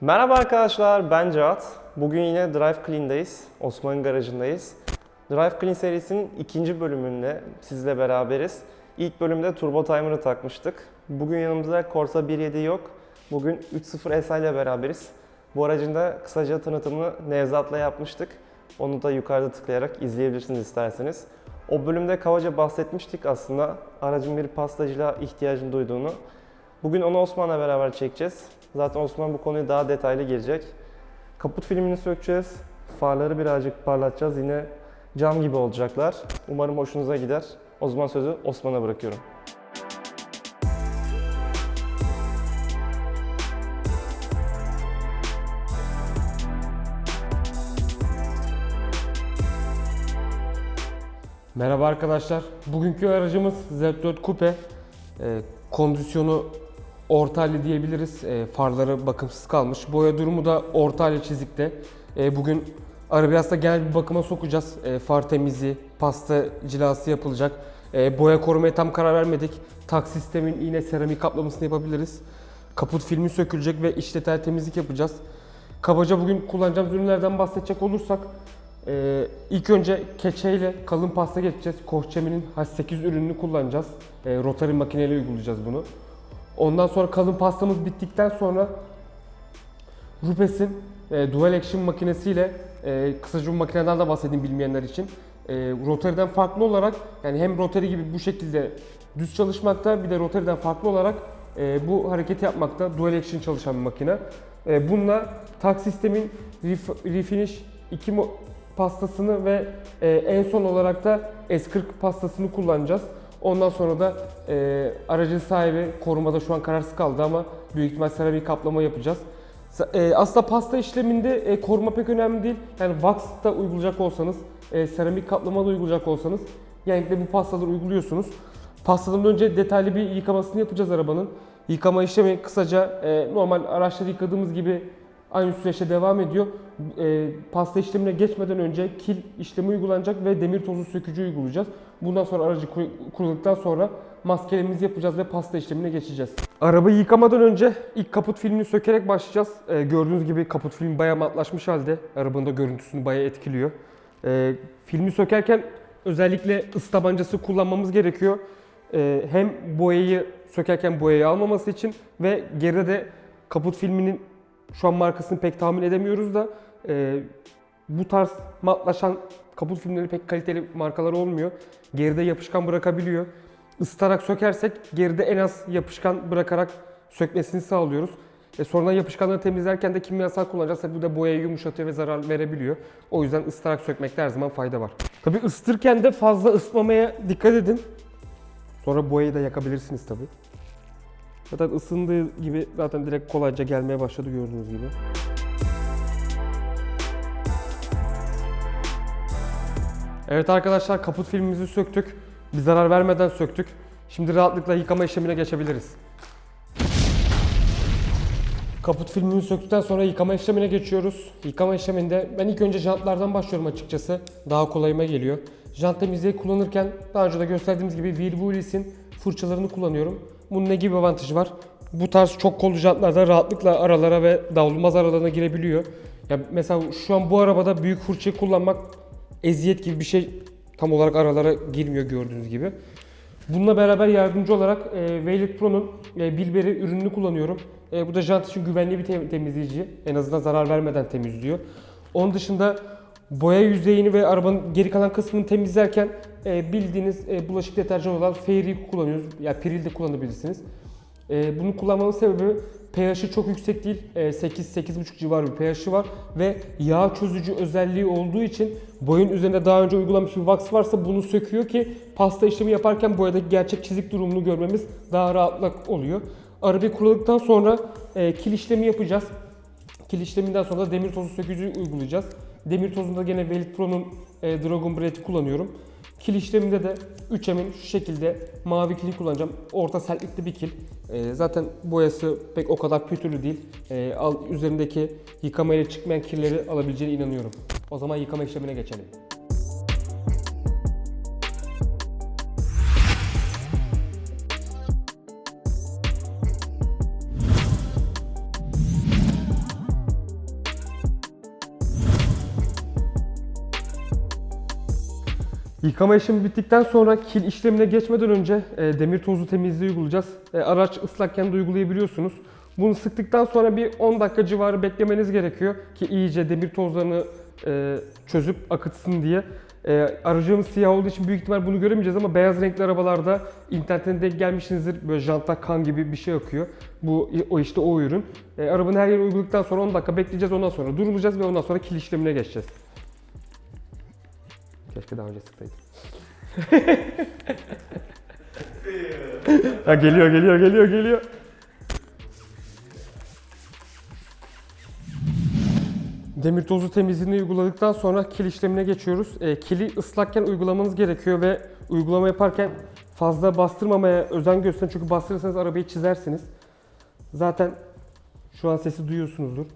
Merhaba arkadaşlar, ben Cevat. Bugün yine Drive Clean'dayız. Osman'ın garajındayız. Drive Clean serisinin ikinci bölümünde sizle beraberiz. İlk bölümde Turbo Timer'ı takmıştık. Bugün yanımızda Corsa 1.7 yok. Bugün 3.0 SI ile beraberiz. Bu aracın da kısaca tanıtımını Nevzat'la yapmıştık. Onu da yukarıda tıklayarak izleyebilirsiniz isterseniz. O bölümde kabaca bahsetmiştik aslında aracın bir pastacılığa ihtiyacını duyduğunu. Bugün onu Osman'la beraber çekeceğiz. Zaten Osman bu konuya daha detaylı girecek. Kaput filmini sökeceğiz. Farları birazcık parlatacağız. Yine cam gibi olacaklar. Umarım hoşunuza gider. O zaman sözü Osman'a bırakıyorum. Merhaba arkadaşlar. Bugünkü aracımız Z4 Coupe. Ee, kondisyonu orta halli diyebiliriz. Ee, farları bakımsız kalmış. Boya durumu da orta halli çizikte. Ee, bugün arabiyasta genel bir bakıma sokacağız. Ee, far temizliği, pasta cilası yapılacak. Ee, boya korumaya tam karar vermedik. Tak sistemin yine seramik kaplamasını yapabiliriz. Kaput filmi sökülecek ve iç detay temizlik yapacağız. Kabaca bugün kullanacağımız ürünlerden bahsedecek olursak ee, ilk önce keçeyle kalın pasta geçeceğiz. Kohçemin'in H8 ürününü kullanacağız. Ee, rotary makineyle uygulayacağız bunu. Ondan sonra kalın pastamız bittikten sonra Rupes'in e, Dual Action makinesiyle e, kısaca bu makineden de bahsedeyim bilmeyenler için. E, Rotary'den farklı olarak yani hem Rotary gibi bu şekilde düz çalışmakta bir de Rotary'den farklı olarak e, bu hareketi yapmakta Dual Action çalışan bir makine. E, bununla tak sistemin ref- refinish 2 mo- pastasını ve e, en son olarak da S40 pastasını kullanacağız. Ondan sonra da e, aracın sahibi korumada şu an kararsız kaldı ama büyük ihtimal seramik kaplama yapacağız. E, aslında pasta işleminde e, koruma pek önemli değil. Yani wax da uygulayacak olsanız, e, seramik kaplama da uygulayacak olsanız genellikle bu pastaları uyguluyorsunuz. Pastadan önce detaylı bir yıkamasını yapacağız arabanın. Yıkama işlemi kısaca e, normal araçları yıkadığımız gibi aynı süreçte devam ediyor. E, pasta işlemine geçmeden önce kil işlemi uygulanacak ve demir tozu sökücü uygulayacağız. Bundan sonra aracı kuruladıktan sonra maskelerimizi yapacağız ve pasta işlemine geçeceğiz. Arabayı yıkamadan önce ilk kaput filmini sökerek başlayacağız. E, gördüğünüz gibi kaput film bayağı matlaşmış halde. Arabanın da görüntüsünü bayağı etkiliyor. E, filmi sökerken özellikle ıs tabancası kullanmamız gerekiyor. E, hem boyayı sökerken boyayı almaması için ve geride de kaput filminin şu an markasını pek tahmin edemiyoruz da e, bu tarz matlaşan kaput filmleri pek kaliteli markalar olmuyor. Geride yapışkan bırakabiliyor. Isıtarak sökersek geride en az yapışkan bırakarak sökmesini sağlıyoruz. E sonradan yapışkanları temizlerken de kimyasal kullanacağız. Tabii bu da boyayı yumuşatıyor ve zarar verebiliyor. O yüzden ısıtarak sökmekte her zaman fayda var. Tabii ısıtırken de fazla ısıtmamaya dikkat edin. Sonra boyayı da yakabilirsiniz tabii. Zaten ısındığı gibi zaten direkt kolayca gelmeye başladı gördüğünüz gibi. Evet arkadaşlar kaput filmimizi söktük. Bir zarar vermeden söktük. Şimdi rahatlıkla yıkama işlemine geçebiliriz. Kaput filmini söktükten sonra yıkama işlemine geçiyoruz. Yıkama işleminde ben ilk önce jantlardan başlıyorum açıkçası. Daha kolayıma geliyor. Jant temizliği kullanırken daha önce de gösterdiğimiz gibi Will Willis'in fırçalarını kullanıyorum. Bunun ne gibi avantajı var? Bu tarz çok kollu jantlarda rahatlıkla aralara ve davulmaz aralarına girebiliyor. Ya mesela şu an bu arabada büyük fırçayı kullanmak eziyet gibi bir şey tam olarak aralara girmiyor gördüğünüz gibi. Bununla beraber yardımcı olarak e, Violet Pro'nun e, Bilberry ürününü kullanıyorum. E, bu da jant için güvenli bir tem- temizleyici. En azından zarar vermeden temizliyor. Onun dışında boya yüzeyini ve arabanın geri kalan kısmını temizlerken e, bildiğiniz e, bulaşık deterjanı olan Fairy kullanıyoruz. Ya yani Piril de kullanabilirsiniz. E, bunu kullanmamın sebebi pH'i çok yüksek değil. E, 8-8,5 civarı bir pH'i var ve yağ çözücü özelliği olduğu için boyun üzerinde daha önce uygulamış bir wax varsa bunu söküyor ki pasta işlemi yaparken boyadaki gerçek çizik durumunu görmemiz daha rahatlık oluyor. Arabayı kuruladıktan sonra kil işlemi yapacağız. Kil işleminden sonra da demir tozu sökücü uygulayacağız. Demir tozunda gene Velit Pro'nun Dragon Breath'i kullanıyorum. Kil işleminde de 3M'in şu şekilde mavi kili kullanacağım. Orta sertlikli bir kil. E, zaten boyası pek o kadar pütürlü değil. E, al, üzerindeki yıkamayla çıkmayan kirleri alabileceğine inanıyorum. O zaman yıkama işlemine geçelim. Yıkama işlemi bittikten sonra kil işlemine geçmeden önce e, demir tozu temizliği uygulayacağız. E, araç ıslakken de uygulayabiliyorsunuz. Bunu sıktıktan sonra bir 10 dakika civarı beklemeniz gerekiyor ki iyice demir tozlarını e, çözüp akıtsın diye. E, aracımız siyah olduğu için büyük ihtimal bunu göremeyeceğiz ama beyaz renkli arabalarda internetten denk gelmişsinizdir. Böyle janta kan gibi bir şey akıyor. Bu o işte o ürün. E, arabanın her yerine uyguladıktan sonra 10 dakika bekleyeceğiz. Ondan sonra durulacağız ve ondan sonra kil işlemine geçeceğiz. Keşke daha önce sıksaydım. ha, geliyor, geliyor, geliyor, geliyor. Demir tozu temizliğini uyguladıktan sonra kil işlemine geçiyoruz. E, kili ıslakken uygulamanız gerekiyor ve uygulama yaparken fazla bastırmamaya özen gösterin çünkü bastırırsanız arabayı çizersiniz. Zaten şu an sesi duyuyorsunuzdur.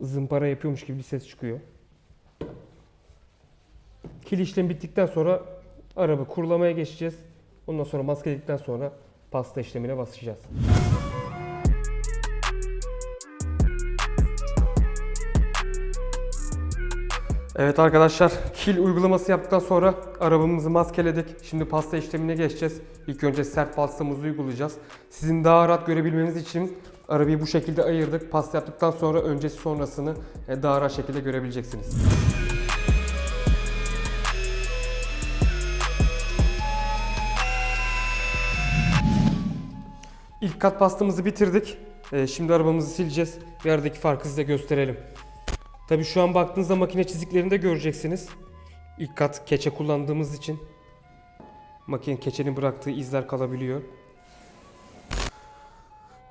Zımpara yapıyormuş gibi bir ses çıkıyor. Kil işlemi bittikten sonra araba kurulamaya geçeceğiz. Ondan sonra maskeledikten sonra pasta işlemine başlayacağız. Evet arkadaşlar, kil uygulaması yaptıktan sonra arabamızı maskeledik. Şimdi pasta işlemine geçeceğiz. İlk önce sert pastamızı uygulayacağız. Sizin daha rahat görebilmeniz için arabayı bu şekilde ayırdık. Pasta yaptıktan sonra öncesi sonrasını e, daha rahat şekilde görebileceksiniz. İlk kat pastamızı bitirdik. E, Şimdi arabamızı sileceğiz. Bir aradaki farkı size gösterelim. Tabi şu an baktığınızda makine çiziklerini de göreceksiniz. İlk kat keçe kullandığımız için makine keçenin bıraktığı izler kalabiliyor.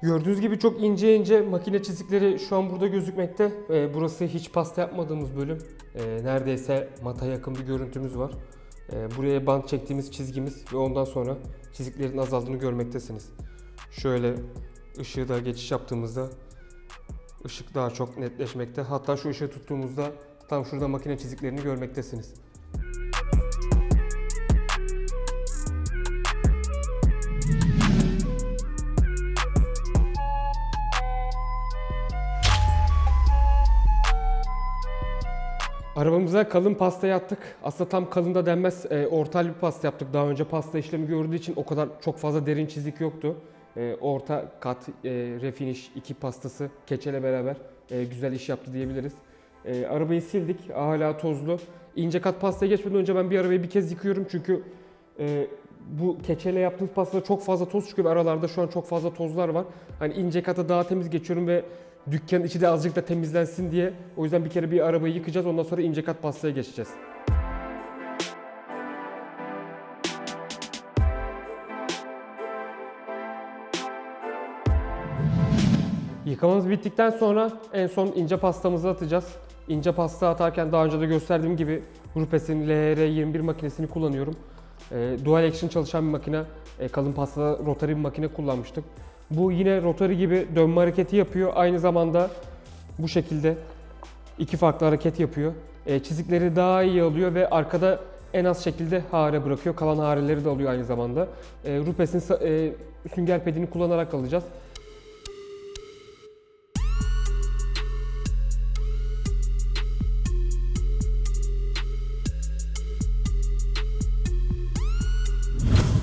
Gördüğünüz gibi çok ince ince makine çizikleri şu an burada gözükmekte. Ee, burası hiç pasta yapmadığımız bölüm. Ee, neredeyse mata yakın bir görüntümüz var. Ee, buraya bant çektiğimiz çizgimiz ve ondan sonra çiziklerin azaldığını görmektesiniz. Şöyle ışığı da geçiş yaptığımızda ışık daha çok netleşmekte. Hatta şu ışığı tuttuğumuzda tam şurada makine çiziklerini görmektesiniz. Arabamıza kalın pasta yaptık. Aslında tam kalın da denmez. E, ortal bir pasta yaptık. Daha önce pasta işlemi gördüğü için o kadar çok fazla derin çizik yoktu. E, orta kat e, refinish iki pastası keçele beraber e, güzel iş yaptı diyebiliriz. E, arabayı sildik. Hala tozlu. İnce kat pastaya geçmeden önce ben bir arabayı bir kez yıkıyorum çünkü e, bu keçeyle yaptığımız pastada çok fazla toz çıkıyor ve aralarda şu an çok fazla tozlar var. Hani ince kata daha temiz geçiyorum ve dükkanın içi de azıcık da temizlensin diye. O yüzden bir kere bir arabayı yıkacağız ondan sonra ince kat pastaya geçeceğiz. Yıkamamız bittikten sonra en son ince pastamızı atacağız. İnce pasta atarken daha önce de gösterdiğim gibi Rupes'in LR21 makinesini kullanıyorum. E, dual action çalışan bir makine. E, kalın pastada rotary bir makine kullanmıştık. Bu yine rotary gibi dönme hareketi yapıyor. Aynı zamanda bu şekilde iki farklı hareket yapıyor. E, çizikleri daha iyi alıyor ve arkada en az şekilde hare bırakıyor. Kalan hareleri de alıyor aynı zamanda. E, Rupes'in e, sünger pedini kullanarak alacağız.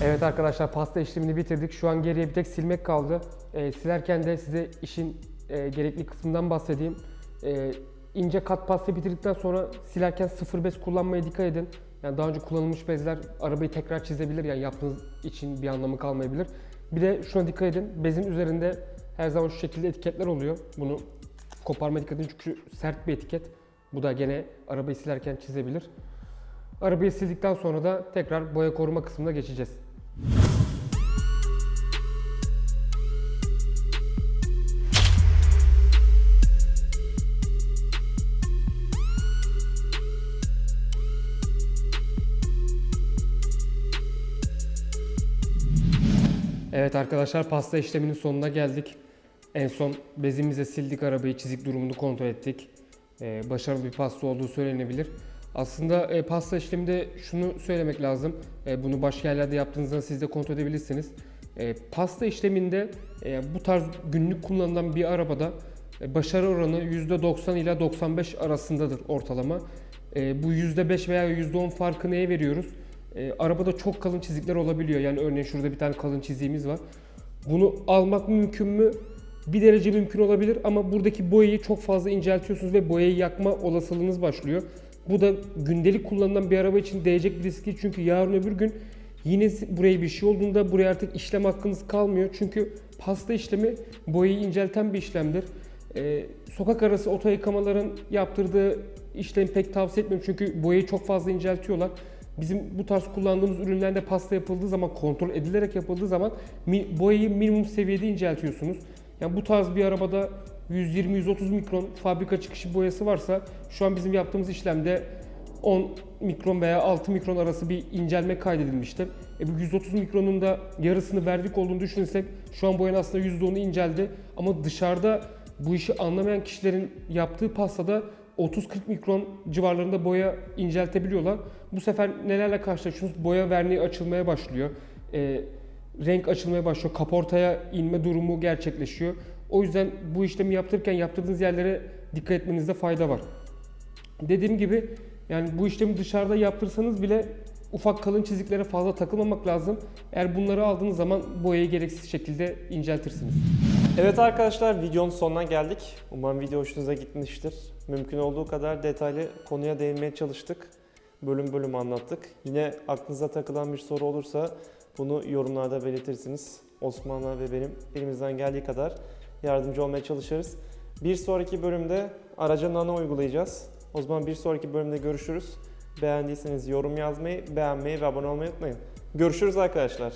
Evet arkadaşlar pasta işlemini bitirdik. Şu an geriye bir tek silmek kaldı. Ee, silerken de size işin e, gerekli kısmından bahsedeyim. Ee, ince kat pasta bitirdikten sonra silerken sıfır bez kullanmaya dikkat edin. Yani daha önce kullanılmış bezler arabayı tekrar çizebilir. Yani yaptığınız için bir anlamı kalmayabilir. Bir de şuna dikkat edin. Bezin üzerinde her zaman şu şekilde etiketler oluyor. Bunu koparma dikkat edin çünkü sert bir etiket. Bu da gene arabayı silerken çizebilir. Arabayı sildikten sonra da tekrar boya koruma kısmına geçeceğiz. Evet arkadaşlar pasta işleminin sonuna geldik. En son bezimize sildik arabayı, çizik durumunu kontrol ettik. Ee, başarılı bir pasta olduğu söylenebilir. Aslında e, pasta işleminde şunu söylemek lazım. E, bunu başka yerlerde yaptığınızda siz de kontrol edebilirsiniz. E, pasta işleminde e, bu tarz günlük kullanılan bir arabada E, Başarı oranı %90 ile 95 arasındadır ortalama. E, bu %5 veya %10 farkı neye veriyoruz? E, arabada çok kalın çizikler olabiliyor. Yani örneğin şurada bir tane kalın çiziğimiz var. Bunu almak mümkün mü? Bir derece mümkün olabilir ama buradaki boyayı çok fazla inceltiyorsunuz ve boyayı yakma olasılığınız başlıyor. Bu da gündelik kullanılan bir araba için değecek bir risk değil. Çünkü yarın öbür gün yine buraya bir şey olduğunda buraya artık işlem hakkınız kalmıyor. Çünkü pasta işlemi boyayı incelten bir işlemdir. Ee, sokak arası oto yıkamaların yaptırdığı işlemi pek tavsiye etmiyorum çünkü boyayı çok fazla inceltiyorlar. Bizim bu tarz kullandığımız ürünlerde pasta yapıldığı zaman, kontrol edilerek yapıldığı zaman boyayı minimum seviyede inceltiyorsunuz. Yani bu tarz bir arabada 120-130 mikron fabrika çıkışı boyası varsa şu an bizim yaptığımız işlemde 10 mikron veya 6 mikron arası bir incelme kaydedilmiştir. E bu 130 mikronun da yarısını verdik olduğunu düşünürsek şu an boyanın aslında %10'u inceldi. Ama dışarıda bu işi anlamayan kişilerin yaptığı pastada 30-40 mikron civarlarında boya inceltebiliyorlar. Bu sefer nelerle karşılaşıyorsunuz? Boya verniği açılmaya başlıyor. E, renk açılmaya başlıyor. Kaportaya inme durumu gerçekleşiyor. O yüzden bu işlemi yaptırırken yaptırdığınız yerlere dikkat etmenizde fayda var. Dediğim gibi yani bu işlemi dışarıda yaptırsanız bile ufak kalın çiziklere fazla takılmamak lazım. Eğer bunları aldığınız zaman boyayı gereksiz şekilde inceltirsiniz. Evet arkadaşlar videonun sonuna geldik. Umarım video hoşunuza gitmiştir. Mümkün olduğu kadar detaylı konuya değinmeye çalıştık. Bölüm bölüm anlattık. Yine aklınıza takılan bir soru olursa bunu yorumlarda belirtirsiniz. Osman'la ve benim elimizden geldiği kadar yardımcı olmaya çalışırız. Bir sonraki bölümde araca nano uygulayacağız. O zaman bir sonraki bölümde görüşürüz. Beğendiyseniz yorum yazmayı, beğenmeyi ve abone olmayı unutmayın. Görüşürüz arkadaşlar.